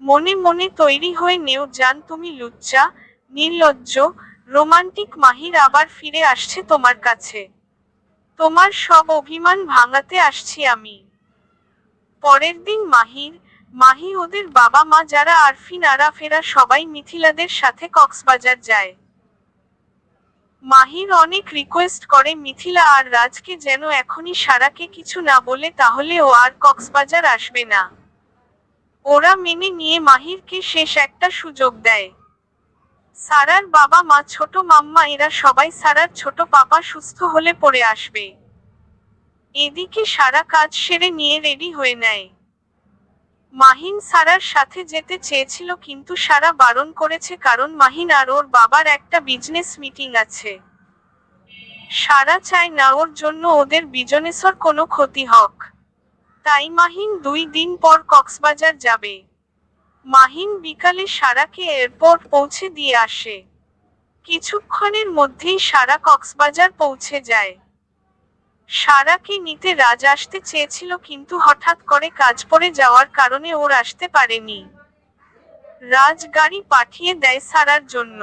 মনে মনে তৈরি হয়ে নেও, যান তুমি লুচ্চা, নির্লজ্জ, রোমান্টিক মাহির আবার ফিরে আসছে তোমার কাছে। তোমার সব অভিমান ভাঙাতে আসছি আমি। পরের দিন মাহির, মাহি ওদের বাবা মা যারা আরফিন আরাফেরা সবাই মিথিলাদের সাথে কক্সবাজার যায়। মাহির অনেক রিকোয়েস্ট করে, মিথিলা, আর রাজকে যেন এখনই সারাকে কিছু না বলে, তাহলে ও আর কক্সবাজার আসবে না। ওরা মেনে নিয়ে মাহিরকে শেষ একটা সুযোগ দেয়। সারার বাবা মা, ছোট মাম্মা, এরা সবাই সারার ছোট পাপা সুস্থ হলে পড়ে আসবে। এদিকে সারা কাজ সেরে নিয়ে রেডি হয়ে নেয়। মাহিন সারার সাথে যেতে চেয়েছিল কিন্তু সারা বারণ করেছে কারণ মাহিন আর ওর বাবার একটা বিজনেস মিটিং আছে। সারা চায় না ওর জন্য ওদের বিজনেসর কোনো ক্ষতি হোক। তাই মাহিন দুই দিন পর কক্সবাজার যাবে। মাহিন বিকালে সারাকে এয়ারপোর্ট পৌঁছে দিয়ে আসে। কিছুক্ষণের মধ্যেই সারা কক্সবাজার পৌঁছে যায়। সারাকে নিতে রাজ আসতে চেয়েছিল কিন্তু হঠাৎ করে কাজ পড়ে যাওয়ার কারণে ওর আসতে পারেনি। রাজ গাড়ি পাঠিয়ে দেয় সারার জন্য।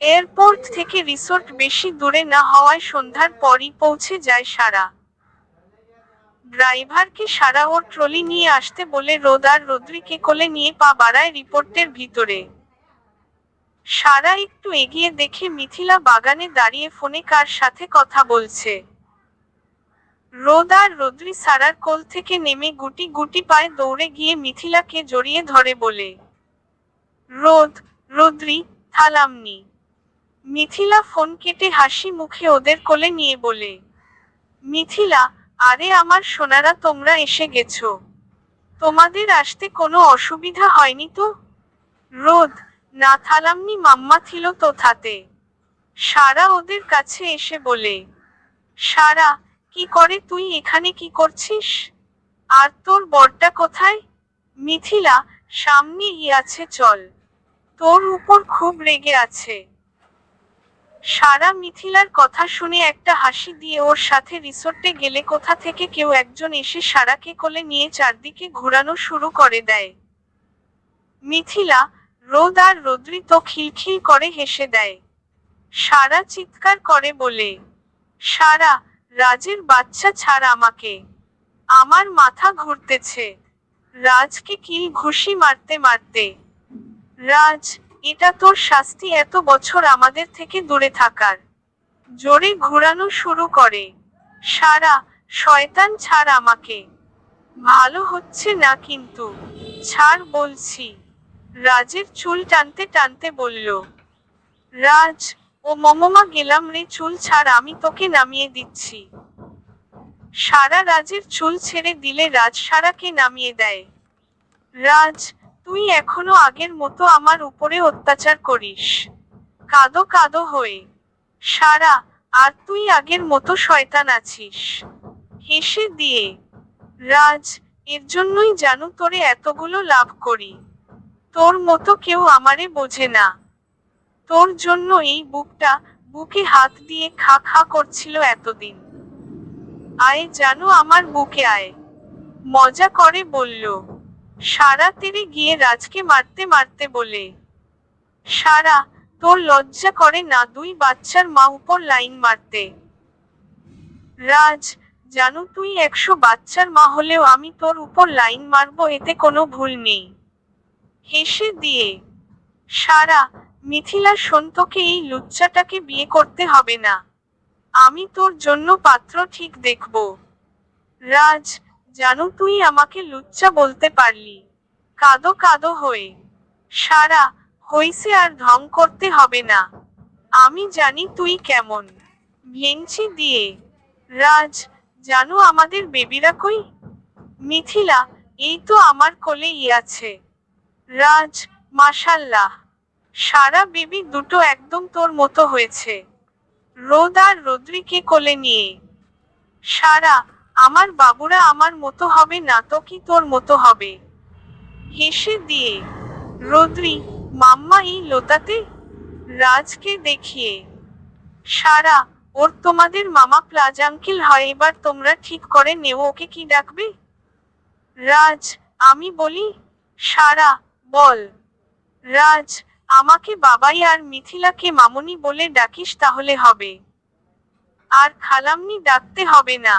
এয়ারপোর্ট থেকে রিসোর্ট বেশি দূরে না হওয়ায় সন্ধ্যার পরই পৌঁছে যায় সারা। ড্রাইভারকে সারা ওর ট্রলি নিয়ে আসতে বলে রোদ আর রদ্রিকে কোলে নিয়ে পা বাড়ায় রিপোর্টের ভিতরে? সারা একটু এগিয়ে দেখে মিথিলা বাগানে দাঁড়িয়ে ফোনে কার সাথে কথা বলছে। রোদ আর রদ্রি সারার কোল থেকে নেমে গুটি গুটি পায়ে দৌড়ে গিয়ে মিথিলাকে জড়িয়ে ধরে বলে, রোদ, রোদ্রি, থালামনি। মিথিলা ফোন কেটে হাসি মুখে ওদের কোলে নিয়ে বলে, মিথিলা আরে আমার সোনারা, তোমরা এসে গেছো। তোমাদের আসতে কোনো অসুবিধা হয়নি তো? রোদ না থালামনি মাম্মা ছিল তো থাতে সারা ওদের কাছে এসে বলে, সারা, কি করে তুই এখানে কি করছিস? আর তোর বরটা কোথায়? মিথিলা, সামনে আছে, চল। তোর উপর খুব রেগে আছে। সারা মিথিলার কথা শুনে একটা হাসি দিয়ে ওর সাথে রিসোর্টে গেলে কোথা থেকে কেউ একজন এসে সারাকে কোলে নিয়ে চারদিকে ঘোরানো শুরু করে দেয়। মিথিলা রোদ আর রদ্রি তো খিলখিল করে হেসে দেয়। সারা চিৎকার করে বলে, সারা, রাজের বাচ্চা ছাড় আমাকে। আমার মাথা ঘুরতেছে। রাজকে কিল ঘুষি মারতে মারতে। রাজ এটা তোর শাস্তি এত বছর আমাদের থেকে দূরে থাকার। জোরে ঘোরানো শুরু করে। সারা, শয়তান ছাড় আমাকে। ভালো হচ্ছে না কিন্তু। ছাড় বলছি। রাজের চুল টানতে টানতে বলল, রাজ, ও মমমা গেলাম রে চুল ছাড়, আমি তোকে নামিয়ে দিচ্ছি। সারা রাজের চুল ছেড়ে দিলে রাজ সারাকে নামিয়ে দেয়। রাজ তুই এখনও আগের মতো আমার উপরে অত্যাচার করিস। কাদো কাদো হয়ে। সারা, আর তুই আগের মতো শয়তান আছিস। হেসে দিয়ে, রাজ, এর জন্যই জানু তোরে এতগুলো লাভ করি। তোর মতো কেউ আমারে বোঝে না। তোর জন্য এই বুকটা বুকে হাত দিয়ে খা খা করছিল এতদিন। আয় জানো আমার বুকে আয়। মজা করে বলল সারা তেরে গিয়ে রাজকে মারতে মারতে বলে, সারা, তোর লজ্জা করে না দুই বাচ্চার মা উপর লাইন মারতে? রাজ, জানো তুই একশো বাচ্চার মা হলেও আমি তোর উপর লাইন মারবো, এতে কোনো ভুল নেই। হেসে দিয়ে, সারা, মিথিলা সন্তকে এই লুচ্চাটাকে বিয়ে করতে হবে না। আমি তোর জন্য পাত্র ঠিক দেখব। রাজ জানো তুই আমাকে লুচ্চা বলতে পারলি। কাদো কাদো হয়ে। সারা, হইছে আর ঢং করতে হবে না। আমি জানি তুই কেমন। ভেঞ্চি দিয়ে। রাজ, জানো আমাদের বেবিরা কই? মিথিলা, এই তো আমার কোলেই আছে। রাজ, মাশাল্লাহ। সারা বেবি দুটো একদম তোর মতো হয়েছে। রোদ আর রদ্রিকে কোলে নিয়ে। সারা আমার বাবুরা আমার মতো হবে না তো কি তোর মতো হবে? হেসে দিয়ে রদ্রি মাম্মা এই লোতাতে রাজকে দেখিয়ে, সারা, ওর তোমাদের মামা প্লাজ আঙ্কেল হয়, এবার তোমরা ঠিক করে নেও, ওকে কি ডাকবে? রাজ, আমি বলি, সারা, বল। রাজ, আমাকে বাবাই আর মিথিলাকে মামনি বলে ডাকিস তাহলে হবে। আর খালামনি ডাকতে হবে না।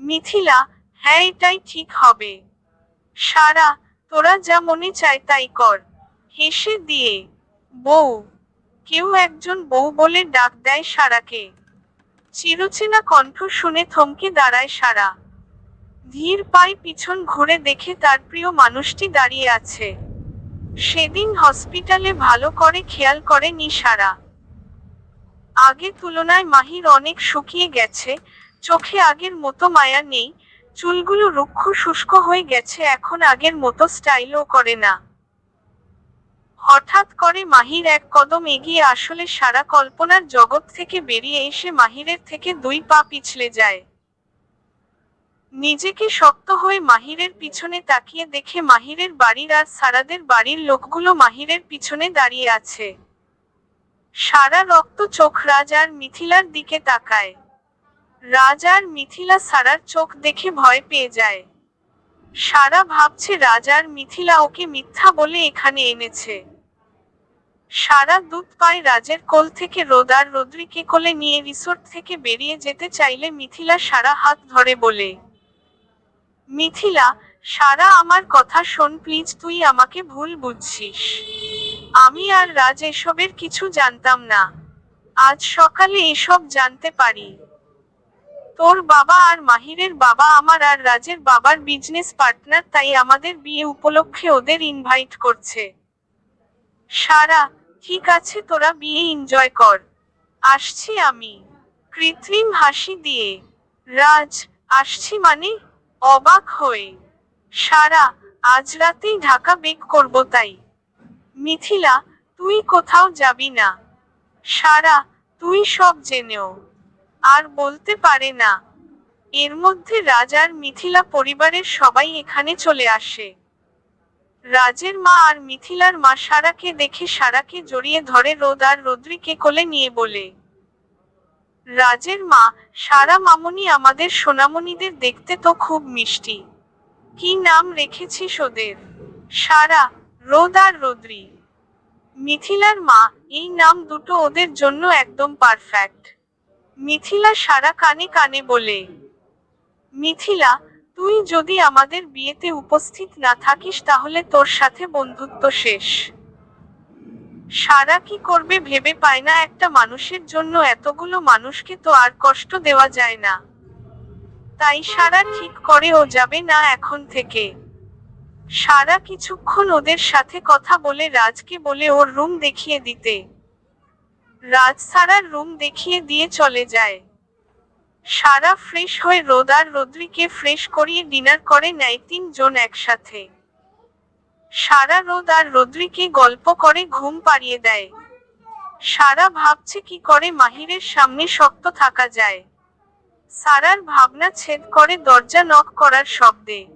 মিথিলা হ্যাঁ এটাই ঠিক হবে। সারা, তোরা যা মনে চায় তাই কর। হেসে দিয়ে, বউ, কেউ একজন বউ বলে ডাক দেয় সারাকে। চিরচেনা কণ্ঠ শুনে থমকে দাঁড়ায় সারা। ধীর পায়ে পিছন ঘুরে দেখে তার প্রিয় মানুষটি দাঁড়িয়ে আছে। সেদিন হসপিটালে ভালো করে খেয়াল করেনি সারা। আগে তুলনায় মাহির অনেক শুকিয়ে গেছে চোখে আগের মতো মায়া নেই, চুলগুলো রুক্ষ শুষ্ক হয়ে গেছে, এখন আগের মতো স্টাইলও করে না। হঠাৎ করে মাহির এক কদম এগিয়ে আসলে সারা কল্পনার জগৎ থেকে বেরিয়ে এসে মাহিরের থেকে দুই পা পিছলে যায়। নিজেকে শক্ত হয়ে মাহিরের পিছনে তাকিয়ে দেখে মাহিরের বাড়ির আর সারাদের বাড়ির লোকগুলো মাহিরের পিছনে দাঁড়িয়ে আছে। সারা রক্ত চোখ রাজ আর মিথিলার দিকে তাকায়। রাজ আর মিথিলা সারার চোখ দেখে ভয় পেয়ে যায়। সারা ভাবছে রাজার মিথিলা ওকে মিথ্যা বলে এখানে এনেছে। সারা দুধ পায় রাজের কোল থেকে রোদ আর রদ্রিকে কোলে নিয়ে রিসোর্ট থেকে বেরিয়ে যেতে চাইলে মিথিলা সারা হাত ধরে বলে, মিথিলা, সারা আমার কথা শোন প্লিজ, তুই আমাকে ভুল বুঝছিস। আমি আর রাজ এসবের কিছু জানতাম না। আজ সকালে এসব জানতে পারি। তোর বাবা আর মাহিরের বাবা আমার আর রাজের বাবার বিজনেস পার্টনার তাই আমাদের বিয়ে উপলক্ষে ওদের ইনভাইট করছে। সারা, ঠিক আছে, তোরা বিয়ে এনজয় কর। আসছি আমি। কৃত্রিম হাসি দিয়ে। রাজ, আসছি মানে? অবাক হয়ে। সারা, আজ রাতেই ঢাকা বেক করব তাই। মিথিলা, তুই কোথাও যাবি না। সারা, তুই সব জেনেও। আর বলতে পারে না। এর মধ্যে রাজার মিথিলা পরিবারের সবাই এখানে চলে আসে। রাজের মা আর মিথিলার মা সারাকে দেখে সারাকে জড়িয়ে ধরে রোদ আর রদ্রিকে কোলে নিয়ে বলে, রাজের মা, সারা মামনি আমাদের সোনামণিদের দেখতে তো খুব মিষ্টি। কি নাম রেখেছিস ওদের? সারা, রোদ আর রদ্রি। মিথিলার মা, এই নাম দুটো ওদের জন্য একদম পারফেক্ট মিথিলা সারা কানে কানে বলে, মিথিলা, তুই যদি আমাদের বিয়েতে উপস্থিত না থাকিস, তাহলে তোর সাথে বন্ধুত্ব শেষ। সারা কি করবে ভেবে পায় না একটা মানুষের জন্য এতগুলো মানুষকে তো আর কষ্ট দেওয়া যায় না। তাই সারা ঠিক করে ও যাবে না এখন থেকে। সারা কিছুক্ষণ ওদের সাথে কথা বলে রাজকে বলে ওর রুম দেখিয়ে দিতে। রাজ সারার রুম দেখিয়ে দিয়ে চলে যায়। সারা ফ্রেশ হয়ে রোদ আর রদ্রিকে ফ্রেশ করিয়ে ডিনার করে নেয় তিনজন একসাথে। সারা রোদ আর রদ্রিকে গল্প করে ঘুম পাড়িয়ে দেয়। সারা ভাবছে কি করে মাহিরের সামনে শক্ত থাকা যায়। সারার ভাবনা ছেদ করে দরজা নক করার শব্দে।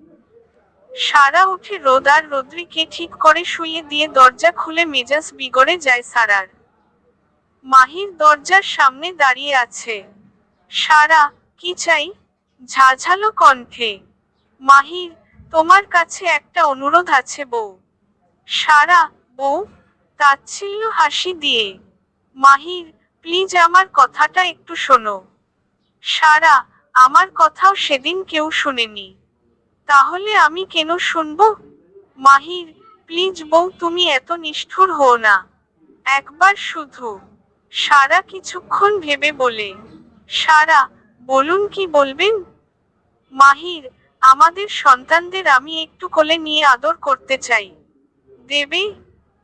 সারা উঠে রোদ আর রদ্রিকে ঠিক করে শুয়ে দিয়ে দরজা খুলে মেজাজ বিগড়ে যায় সারার। মাহির দরজার সামনে দাঁড়িয়ে আছে। সারা, কি চাই? ঝাঝালো কণ্ঠে, মাহির, তোমার কাছে একটা অনুরোধ আছে বউ। সারা, বউ? তাচ্ছিল্য হাসি দিয়ে, মাহির প্লিজ আমার কথাটা একটু শোনো। সারা, আমার কথাও সেদিন কেউ শুনেনি। তাহলে আমি কেন শুনব? মাহির প্লিজ বউ, তুমি এত নিষ্ঠুর হও না। একবার শুধু। সারা কিছুক্ষণ ভেবে বলে, সারা, বলুন কি বলবেন? মাহির, আমাদের সন্তানদের আমি একটু কোলে নিয়ে আদর করতে চাই। দেবে,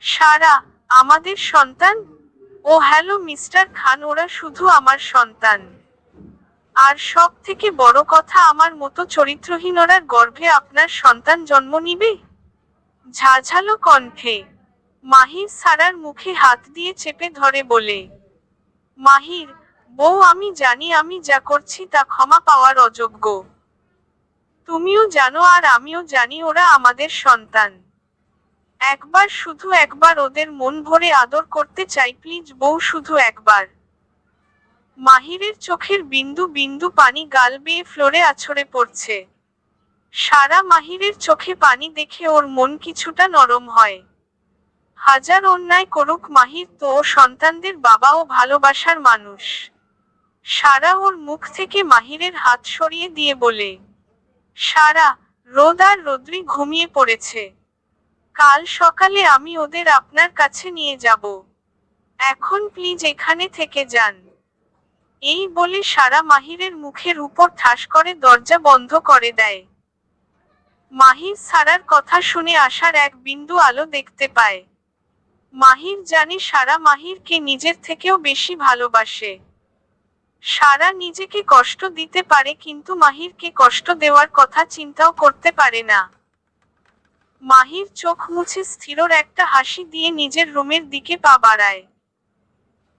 সারা, আমাদের সন্তান? ও হ্যালো মিস্টার খান, ওরা শুধু আমার সন্তান। আর সব থেকে বড় কথা, আমার মতো চরিত্রহীন ওরার গর্ভে আপনার সন্তান জন্ম নিবে? ঝাঝালো কণ্ঠে মাহির সারার মুখে হাত দিয়ে চেপে ধরে বলে মাহির, বউ, আমি জানি আমি যা করছি তা ক্ষমা পাওয়ার অযোগ্য। তুমিও জানো আর আমিও জানি ওরা আমাদের সন্তান। একবার শুধু একবার ওদের মন ভরে আদর করতে চাই, প্লিজ বউ, শুধু একবার। মাহিরের চোখের বিন্দু বিন্দু পানি গাল বেয়ে ফ্লোরে আছড়ে পড়ছে। সারা মাহিরের চোখে পানি দেখে ওর মন কিছুটা নরম হয়। হাজার অন্যায় করুক মাহির তো ও সন্তানদের বাবা ও ভালোবাসার মানুষ। সারা ওর মুখ থেকে মাহিরের হাত সরিয়ে দিয়ে বলে, সারা, রোদ আর রোদ্রি ঘুমিয়ে পড়েছে। কাল সকালে আমি ওদের আপনার কাছে নিয়ে যাব। এখন প্লিজ এখানে থেকে যান। এই বলে সারা মাহিরের মুখের উপর ঠাস করে দরজা বন্ধ করে দেয়। মাহির সারার কথা শুনে আসার এক বিন্দু আলো দেখতে পায়। মাহির জানে সারা মাহিরকে নিজের থেকেও বেশি ভালোবাসে। সারা নিজেকে কষ্ট দিতে পারে কিন্তু মাহিরকে কষ্ট দেওয়ার কথা চিন্তাও করতে পারে না। মাহির চোখ মুছে স্থিরর একটা হাসি দিয়ে নিজের রুমের দিকে পা বাড়ায়।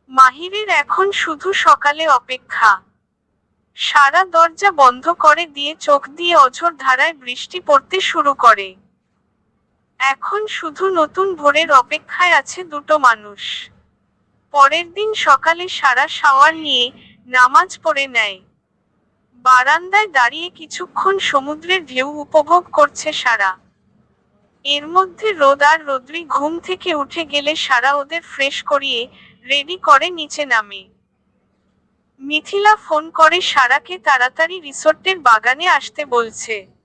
মাহিরের এখন শুধু সকালে অপেক্ষা। সারা দরজা বন্ধ করে দিয়ে চোখ দিয়ে অঝোর ধারায় বৃষ্টি পড়তে শুরু করে। এখন শুধু নতুন ভোরের অপেক্ষায় আছে দুটো মানুষ। পরের দিন সকালে সারা শাওয়ার নিয়ে নামাজ পড়ে নেয়। বারান্দায় দাঁড়িয়ে কিছুক্ষণ সমুদ্রের ঢেউ উপভোগ করছে সারা। এর মধ্যে রোদ আর রোদ্রি ঘুম থেকে উঠে গেলে সারা ওদের ফ্রেশ করিয়ে রেডি করে নিচে নামে। মিথিলা ফোন করে সারাকে তাড়াতাড়ি রিসোর্টের বাগানে আসতে বলছে।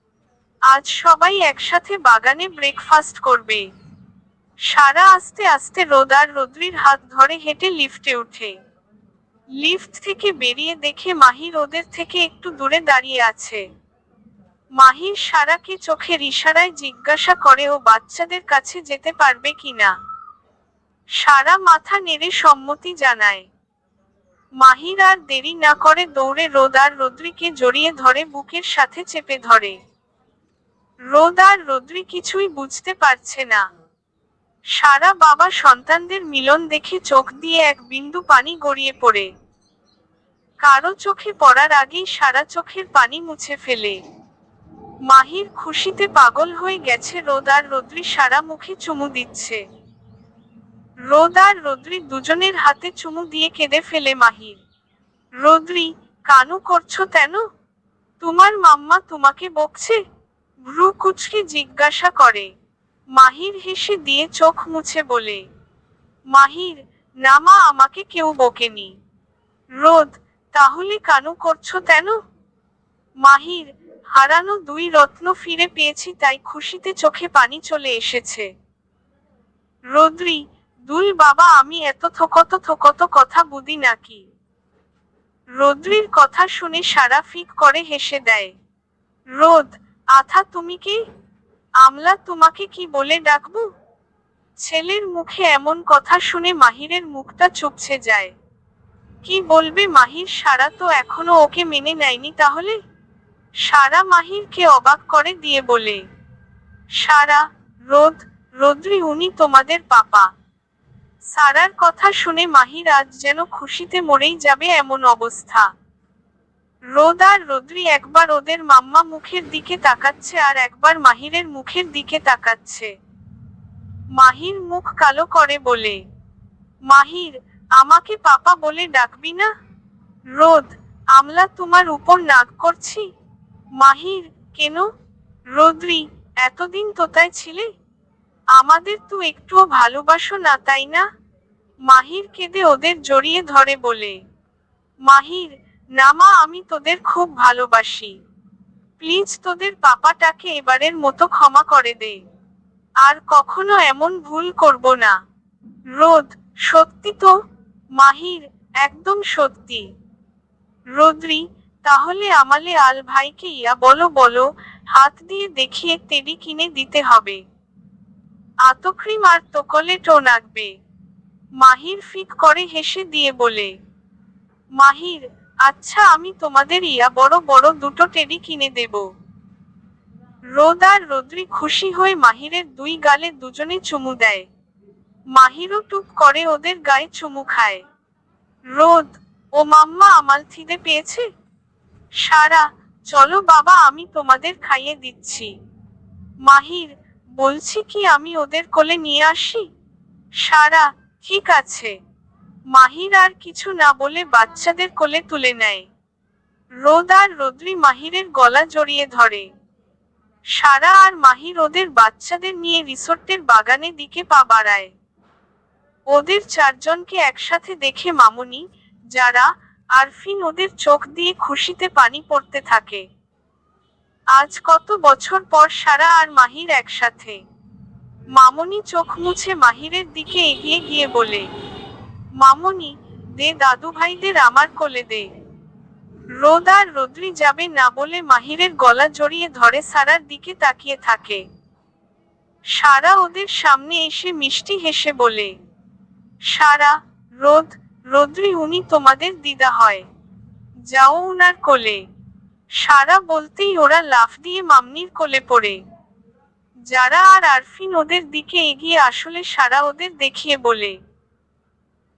আজ সবাই একসাথে বাগানে ব্রেকফাস্ট করবে। সারা আস্তে আস্তে রোদ আর রোদ্রির হাত ধরে হেঁটে লিফটে ওঠে। লিফট থেকে বেরিয়ে দেখে মাহি রোদের থেকে একটু দূরে দাঁড়িয়ে আছে। মাহির সারাকে চোখের ইশারায় জিজ্ঞাসা করে, ও বাচ্চাদের কাছে যেতে পারবে কিনা? সারা মাথা নেড়ে সম্মতি জানায়। মাহির আর দেরি না করে দৌড়ে রোদ আর রদ্রিকে জড়িয়ে ধরে বুকের সাথে চেপে ধরে। রোদ আর রদ্রি কিছুই বুঝতে পারছে না। সারা বাবা সন্তানদের মিলন দেখে চোখ দিয়ে এক বিন্দু পানি গড়িয়ে পড়ে। কারও চোখে পড়ার আগেই সারা চোখের পানি মুছে ফেলে। মাহির খুশিতে পাগল হয়ে গেছে রোদ আর রদ্রি সারা মুখে চুমু দিচ্ছে। রোদ আর রদ্রি দুজনের হাতে চুমু দিয়ে কেঁদে ফেলে মাহির। রদ্রি, কানু করছ তেন তোমার মাম্মা তোমাকে বকছে? ভ্রু কুচকে জিজ্ঞাসা করে, মাহির হেসে দিয়ে চোখ মুছে বলে, মাহির না মা আমাকে কেউ বকেনি। রোদ, তাহলে কানু করছ তেন মাহির, হারানো দুই রত্ন ফিরে পেয়েছি, তাই খুশিতে চোখে পানি চলে এসেছে। রোদ্রি দুই বাবা, আমি এত থকত থকত কথা বুদি নাকি? রোদ্রির কথা শুনে সারা ফিক করে হেসে দেয়। রোদ আথা তুমি কি আমলা তোমাকে কি বলে ডাকবো? ছেলের মুখে এমন কথা শুনে মাহিরের মুখটা চুপছে যায়। কি বলবে মাহির? সারা তো এখনও ওকে মেনে নেয়নি তাহলে? সারা মাহিরকে অবাক করে দিয়ে বলে, সারা, রোদ, রোদ্রি উনি তোমাদের পাপা। সারার কথা শুনে মাহির আজ যেন খুশিতে মরেই যাবে এমন অবস্থা। রোদ আর রোদ্রি একবার ওদের মাম্মা মুখের দিকে তাকাচ্ছে আর একবার মাহিরের মুখের দিকে তাকাচ্ছে। মাহির মুখ কালো করে বলে, মাহির, আমাকে পাপা বলে ডাকবি না? রোদ, আমলা তোমার উপর নাক করছি? মাহির, কেন? রোদ্রি, এতদিন তোতায় ছিলে? আমাদের তো একটুও ভালোবাসো না, তাই না? মাহির কেঁদে ওদের জড়িয়ে ধরে বলে, মাহির না মা, আমি তোদের খুব ভালোবাসি। প্লিজ তোদের পাপাটাকে এবারের মতো ক্ষমা করে দে। আর কখনো এমন ভুল করব না। রোদ, সত্যি তো? মাহির, একদম সত্যি। রোদ্রি, তাহলে আমালে আল ভাইকে ইয়া বলো বলো, হাত দিয়ে দেখিয়ে তেডি কিনে দিতে হবে। আতক্রিম আর তোকলে টো নাকবে মাহির ফিক করে হেসে দিয়ে বলে, মাহির আচ্ছা আমি তোমাদের ইয়া বড় বড় দুটো টেডি কিনে দেব। রোদ আর রোদ্রি খুশি হয়ে মাহিরের দুই গালে দুজনে চুমু দেয়। মাহিরও টুপ করে ওদের গায়ে চুমু খায়। রোদ, ও মাম্মা, আমাল থিদে পেয়েছে? সারা, চলো বাবা, আমি তোমাদের খাইয়ে দিচ্ছি। মাহির, বলছি কি আমি ওদের কোলে নিয়ে আসি? সারা, ঠিক আছে। মাহির আর কিছু না বলে বাচ্চাদের কোলে তুলে নেয়। রোদ আর রোদ্রি মাহিরের গলা জড়িয়ে ধরে। সারা আর মাহির ওদের বাচ্চাদের নিয়ে রিসোর্টের বাগানে দিকে পা বাড়ায়। ওদের চারজনকে একসাথে দেখে মামুনি, যারা আরফিন ওদের চোখ দিয়ে খুশিতে পানি পড়তে থাকে। আজ কত বছর পর সারা আর মাহির একসাথে। মামুনি চোখ মুছে মাহিরের দিকে এগিয়ে গিয়ে বলে মামুনি, দে দাদু ভাইদের আমার কোলে দে। রোদ আর রোদ্রি যাবে না বলে মাহিরের গলা জড়িয়ে ধরে সারার দিকে তাকিয়ে থাকে। সারা ওদের সামনে এসে মিষ্টি হেসে বলে, সারা, রোদ, রোদ্রি উনি তোমাদের দিদা হয়। যাও উনার কোলে। সারা বলতেই ওরা লাফ দিয়ে মামনির কোলে পড়ে। যারা আর আরফিন ওদের দিকে এগিয়ে আসলে সারা ওদের দেখিয়ে বলে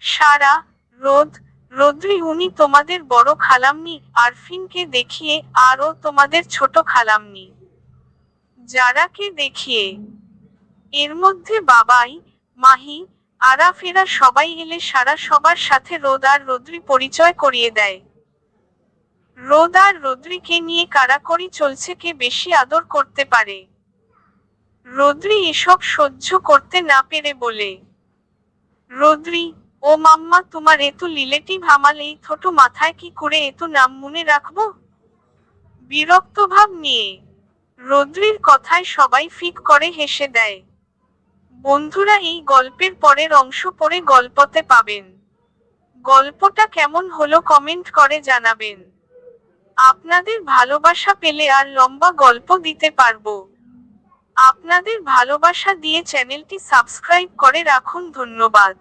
সারা, রোদ, রোদ্রি উনি তোমাদের বড় খালামনি আরফিনকে দেখিয়ে আরও তোমাদের ছোট খালামনি যারাকে দেখিয়ে এর মধ্যে বাবাই, মাহি, আরাফেরা সবাই এলে সারা সবার সাথে রোদ আর রোদ্রি পরিচয় করিয়ে দেয়। রোদ আর রোদ্রিকে নিয়ে কারাকরি চলছে কে বেশি আদর করতে পারে। রোদ্রি এসব সহ্য করতে না পেরে বলে, রোদ্রি ও মাম্মা, তোমার এত রিলেটিভ আমার এই ছোট মাথায় কি করে এত নাম মনে রাখব? বিরক্ত ভাব নিয়ে রোদ্রির কথায় সবাই ফিক করে হেসে দেয়। বন্ধুরা, এই গল্পের পরের অংশ পরে গল্পতে পাবেন। গল্পটা কেমন হলো কমেন্ট করে জানাবেন। আপনাদের ভালোবাসা পেলে আর লম্বা গল্প দিতে পারব। আপনাদের ভালোবাসা দিয়ে চ্যানেলটি সাবস্ক্রাইব করে রাখুন, ধন্যবাদ।